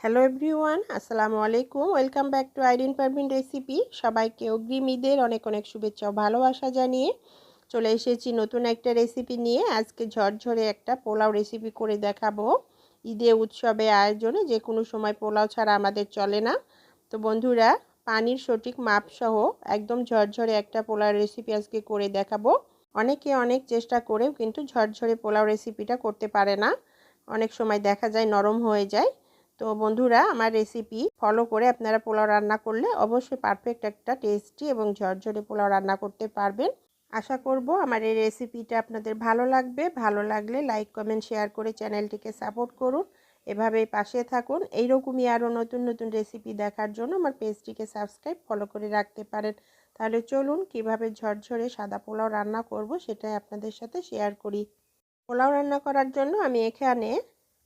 Hello everyone আসসালামু আলাইকুম welcome back to Aidin Parvin recipe সবাইকে অগ্রিম ঈদের অনেক অনেক শুভেচ্ছা ও ভালোবাসা জানিয়ে চলে এসেছি নতুন একটা রেসিপি নিয়ে। আজকে ঝরঝরে একটা পোলাও রেসিপি করে দেখাবো। ঈদে উৎসবে আয়োজনে যে কোনো সময় পোলাও ছাড়া আমাদের চলে না। তো বন্ধুরা, পানির সঠিক মাপসহ একদম ঝরঝরে একটা পোলাও রেসিপি আজকে করে দেখাবো। অনেকে অনেক চেষ্টা করেও কিন্তু ঝরঝরে পোলাও রেসিপিটা করতে পারে না। অনেক সময় দেখা যায় নরম হয়ে যায়। তো বন্ধুরা, আমার রেসিপি ফলো করে আপনারা পোলাও রান্না করলে অবশ্যই পারফেক্ট একটা টেস্টি এবং ঝরঝরে পোলাও রান্না করতে পারবেন। আশা করব আমার এই রেসিপিটা আপনাদের ভালো লাগবে। ভালো লাগলে লাইক কমেন্ট শেয়ার করে চ্যানেলটিকে সাপোর্ট করুন। এভাবেই পাশে থাকুন। এইরকমই আরও নতুন নতুন রেসিপি দেখার জন্য আমার পেজটিকে সাবস্ক্রাইব ফলো করে রাখতে পারেন। তাহলে চলুন কীভাবে ঝরঝরে সাদা পোলাও রান্না করব সেটাই আপনাদের সাথে শেয়ার করি। পোলাও রান্না করার জন্য আমি এখানে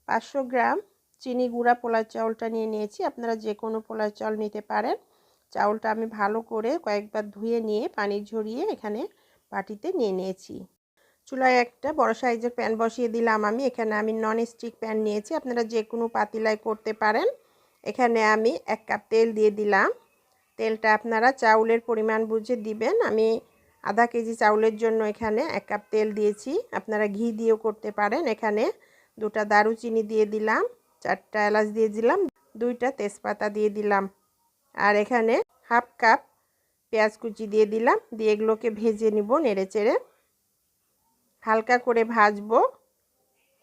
পাঁচশো গ্রাম চিনি গুঁড়া পোলার চাউলটা নিয়ে নিয়েছি। আপনারা যে কোনো পোলার চাউল নিতে পারেন। চাউলটা আমি ভালো করে কয়েকবার ধুয়ে নিয়ে পানি ঝরিয়ে এখানে বাটিতে নিয়ে নিয়েছি। চুলায় একটা বড় সাইজের প্যান বসিয়ে দিলাম আমি। এখানে আমি নন স্টিক প্যান নিয়েছি। আপনারা যে কোনো পাতিলায় করতে পারেন। এখানে আমি এক কাপ তেল দিয়ে দিলাম। তেলটা আপনারা চাউলের পরিমাণ বুঝে দিবেন। আমি আধা কেজি চাউলের জন্য এখানে এক কাপ তেল দিয়েছি। আপনারা ঘি দিয়েও করতে পারেন। এখানে দুটা দারুচিনি দিয়ে দিলাম। চারটা এলাচ দিয়ে দিলাম, দুইটা তেজপাতা দিয়ে দিলাম। আর এখানে হাফ কাপ পেঁয়াজ কুচি দিয়ে দিলাম, দিয়ে এগুলোকে ভেজে নিব নেড়ে চেড়ে হালকা করে ভাজবো।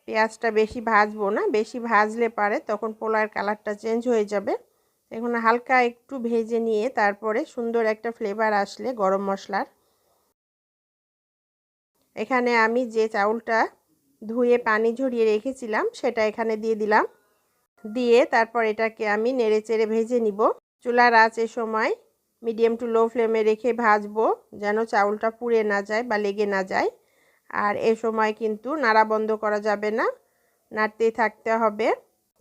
পেঁয়াজটা বেশি ভাজবো না, বেশি ভাজলে পারে, তখন পোলার কালারটা চেঞ্জ হয়ে যাবে। এখন হালকা একটু ভেজে নিয়ে তারপরে সুন্দর একটা ফ্লেভার আসলে গরম মশলার। এখানে আমি যে চাউলটা ধুয়ে পানি ঝরিয়ে রেখেছিলাম, সেটা এখানে দিয়ে দিলাম। দিয়ে তারপর এটাকে আমি নেড়ে চেড়ে ভেজে নিব। চুলার আঁচ এ সময় মিডিয়াম টু লো ফ্লেমে রেখে ভাজবো যেন চাউলটা পুড়ে না যায় বা লেগে না যায়। আর এ সময় কিন্তু নাড়া বন্ধ করা যাবে না নাড়তেই থাকতে হবে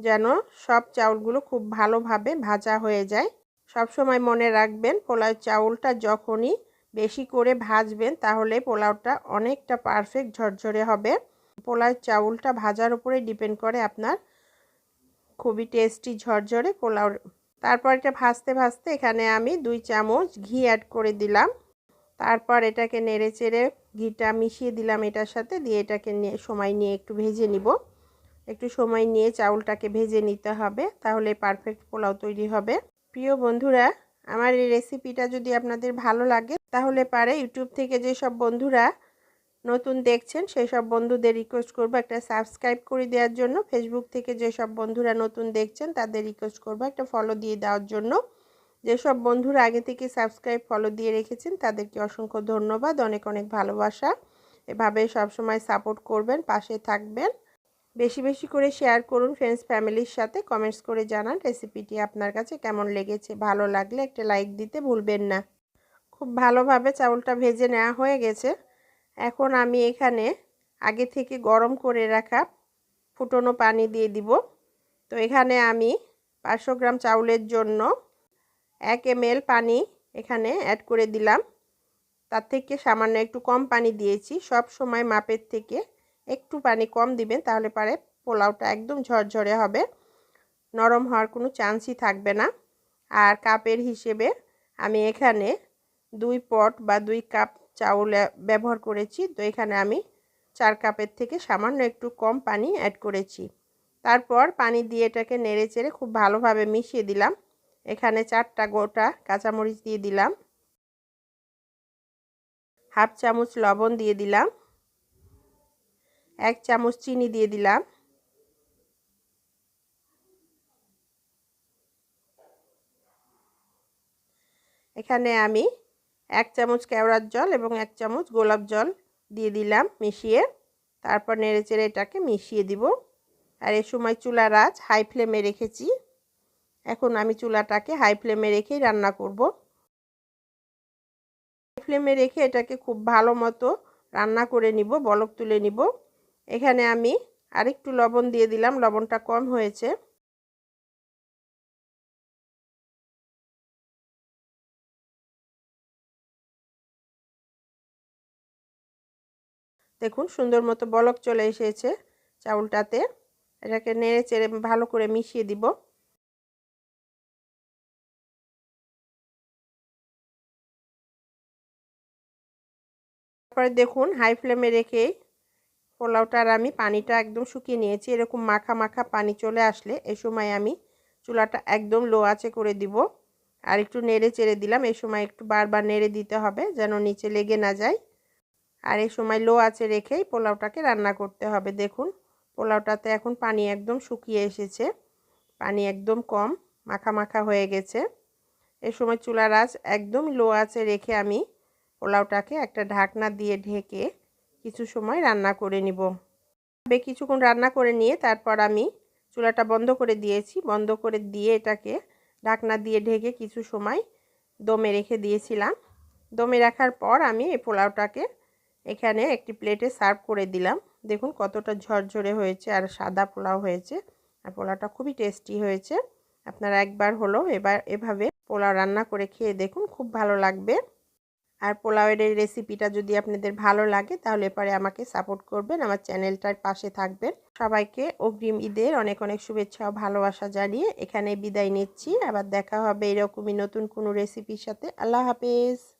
যেন সব চাউলগুলো খুব ভালোভাবে ভাজা হয়ে যায়। সব সময় মনে রাখবেন পোলাও চাউলটা যখনই বেশি করে ভাজবেন তাহলে পোলাওটা অনেকটা পারফেক্ট ঝরঝরে হবে। পোলাও চাউলটা ভাজার উপরে ডিপেন্ড করে আপনার খুবই টেস্টি ঝরঝরে পোলাও তারপর এটা ভাজতে ভাজতে এখানে আমি দুই চামচ ঘি অ্যাড করে দিলাম। তারপর এটাকে নেড়ে চেড়ে ঘিটা মিশিয়ে দিলাম এটার সাথে, দিয়ে এটাকে নিয়ে, সময় নিয়ে একটু ভেজে নিব। একটু সময় নিয়ে চাউলটাকে ভেজে নিতে হবে, তাহলে পারফেক্ট পোলাও তৈরি হবে। প্রিয় বন্ধুরা, আমার এই রেসিপিটা যদি আপনাদের ভালো লাগে, তাহলে পারে ইউটিউব থেকে যেসব বন্ধুরা নতুন দেখছেন সেই সব বন্ধুদের রিকোয়েস্ট করব একটা সাবস্ক্রাইব করে দেওয়ার জন্য। ফেসবুক থেকে যেসব বন্ধুরা নতুন দেখছেন, তাদের রিকোয়েস্ট করব একটা ফলো দিয়ে দেওয়ার জন্য। যেসব বন্ধুরা আগে থেকে সাবস্ক্রাইব ফলো দিয়ে রেখেছেন, তাদেরকে অসংখ্য ধন্যবাদ, অনেক অনেক ভালোবাসা। এভাবে সবসময় সাপোর্ট করবেন, পাশে থাকবেন। বেশি বেশি করে শেয়ার করুন ফ্রেন্ডস ফ্যামিলির সাথে। কমেন্টস করে জানান রেসিপিটি আপনার কাছে কেমন লেগেছে। ভালো লাগলে একটা লাইক দিতে ভুলবেন না। খুব ভালোভাবে চাউলটা ভেজে নেওয়া হয়ে গেছে। এখন আমি এখানে আগে থেকে গরম করে রাখা ফুটনো পানি দিয়ে দিব। তো এখানে আমি পাঁচশো গ্রাম চাউলের জন্য এক এম পানি এখানে অ্যাড করে দিলাম। তার থেকে সামান্য একটু কম পানি দিয়েছি। সব সময় মাপের থেকে একটু পানি কম দিবেন, তাহলে পারে পোলাওটা একদম ঝরঝরে হবে। নরম হওয়ার কোনো চান্সই থাকবে না। আর কাপের হিসেবে আমি এখানে দুই পট বা দুই কাপ চাউল ব্যবহার করেছি। তো এখানে আমি চার কাপের থেকে সামান্য একটু কম পানি অ্যাড করেছি। তারপর পানি দিয়ে এটাকে নেড়ে চেড়ে খুব ভালোভাবে মিশিয়ে দিলাম। এখানে চারটা গোটা কাঁচামরিচ দিয়ে দিলাম। হাফ চামচ লবণ দিয়ে দিলাম। এক চামচ চিনি দিয়ে দিলাম। এখানে আমি এক চামচ কেওড়ার জল এবং এক চামচ গোলাপ জল দিয়ে দিলাম মিশিয়ে। তারপর নেড়ে চেড়ে এটাকে মিশিয়ে দিব। আর এ সময় চুলার আঁচ হাই ফ্লেমে রেখেছি। এখন আমি চুলাটাকে হাই ফ্লেমে রেখেই রান্না করব। হাই ফ্লেমে রেখে এটাকে খুব ভালো মতো রান্না করে নিব, বলক তুলে নিব। এখানে আমি আরেকটু লবণ দিয়ে দিলাম, লবণটা কম হয়েছে। দেখুন, সুন্দর মতো বলক চলে এসেছে চাউলটাতে। এটাকে নেড়ে চেড়ে ভালো করে মিশিয়ে দিব। তারপরে দেখুন, হাই ফ্লেমে রেখেই পোলাওটার আমি পানিটা একদম শুকিয়ে নিয়েছি। এরকম মাখা মাখা পানি চলে আসলে এ সময় আমি চুলাটা একদম লো আছে করে দিব। আর একটু নেড়ে চেড়ে দিলাম এই সময় একটু বারবার নেড়ে দিতে হবে যেন নিচে লেগে না যায়। আর এই সময় লো আছে রেখেই পোলাওটাকে রান্না করতে হবে। দেখুন, পোলাওটাতে এখন পানি একদম শুকিয়ে এসেছে। পানি একদম কম, মাখা মাখা হয়ে গেছে। এ সময় চুলার আঁচ একদম লো আছে রেখে আমি পোলাওটাকে একটা ঢাকনা দিয়ে ঢেকে কিছু সময় রান্না করে নিব। তবে কিছুক্ষণ রান্না করে নিয়ে তারপর আমি চুলাটা বন্ধ করে দিয়েছি। বন্ধ করে দিয়ে এটাকে ঢাকনা দিয়ে ঢেকে কিছু সময় দমে রেখে দিয়েছিলাম। দমে রাখার পর আমি এই পোলাওটাকে এখানে একটি প্লেটে সার্ভ করে দিলাম। দেখুন কতটা ঝরঝরে হয়েছে আর সাদা পোলাও হয়েছে। আর পোলাওটা খুবই টেস্টি হয়েছে। আপনারা একবার হলো এবার এভাবে পোলাও রান্না করে খেয়ে দেখুন, খুব ভালো লাগবে। আর পোলাওয়ের এই রেসিপিটা যদি আপনাদের ভালো লাগে, তাহলে পরে আমাকে সাপোর্ট করবেন, আমার চ্যানেলটার পাশে থাকবেন। সবাইকে অগ্রিম ঈদের অনেক অনেক শুভেচ্ছা ও ভালোবাসা জানিয়ে এখানে বিদায় নিচ্ছি। আবার দেখা হবে এরকমই নতুন কোনো রেসিপির সাথে। আল্লাহ হাফেজ।